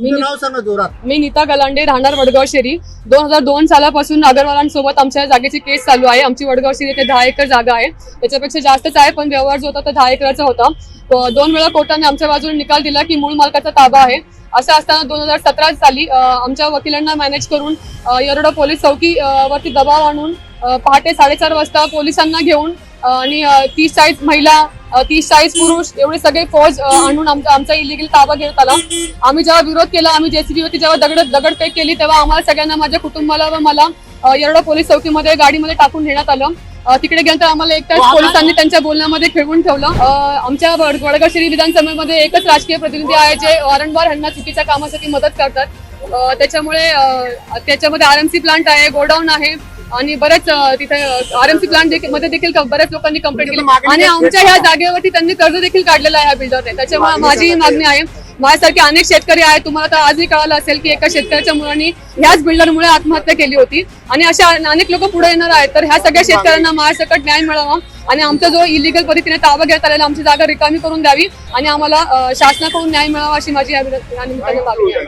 तुमचं नाव सांगा जोरात. मी नीता गलांडे राहणार वडगाव शेरी दोन हजार दोन सालापासून अगरवालांसोबत आमच्या जागेची केस चालू आहे. आमची वडगाव शेरी येथे दहा एकर जागा आहे. त्याच्यापेक्षा जास्तच आहे पण व्यवहार जो होता तो दहा एकराचा होता. तो दोन वेळा कोर्टाने आमच्या बाजूने निकाल दिला की मूळ मालकाचा ताबा आहे. असं असताना दोन हजार सतरा साली आमच्या वकिलांना मॅनेज करून अं, येरवडा पोलीस चौकी वरती दबाव आणून पहाटे साडेचार वाजता पोलिसांना घेऊन आणि तीस चाळीस महिला तीस चाळीस पुरुष एवढे सगळे फौज आणून आमचा आमचा इलिगल ताबा घेण्यात आला. आम्ही जेव्हा विरोध केला आम्ही जेसीबी वरती जेव्हा दगड दगडफेक केली तेव्हा आम्हाला सगळ्यांना माझ्या कुटुंबाला व मला अं, येरवडा पोलीस चौकीमध्ये गाडीमध्ये टाकून नेण्यात आलं. तिकडे गेल्यानंतर आम्हाला एक तास पोलिसांनी त्यांच्या बोलण्यामध्ये खेळवून ठेवलं. आमच्या वड- वडगाव शहरी विधानसभेमध्ये एकच राजकीय प्रतिनिधी आहे जे वारंवार ह्यांना चुकीच्या कामासाठी मदत करतात. त्याच्यामुळे त्याच्यामध्ये आरएमसी प्लांट आहे गोडाऊन आहे. आणि बरेच तिथे आरएमसी प्लांटमध्ये देखील बऱ्याच लोकांनी कंप्लेंट केली. आणि आमच्या ह्या जागेवरती त्यांनी कर्ज देखील काढलेलं आहे ह्या बिल्डरने त्याच्यामुळे माझी ही मागणी आहे. माझ्यासारखे अनेक शेतकरी आहेत. तुम्हाला तर आजही कळालं असेल की एका शेतकऱ्याच्या मुलांनी ह्याच बिल्डरमुळे आत्महत्या केली होती. आणि अशा अनेक लोक पुढे येणार आहेत. तर ह्या सगळ्या शेतकऱ्यांना माझ्यासकट न्याय मिळावा. आणि आमचा जो इलिगल पद्धतीने ताबा घेण्यात आलेला आमची जागा रिकामी करून द्यावी. आणि आम्हाला शासनाकडून न्याय मिळावा अशी माझी या विनंती- या निमित्ताने मागणी आहे.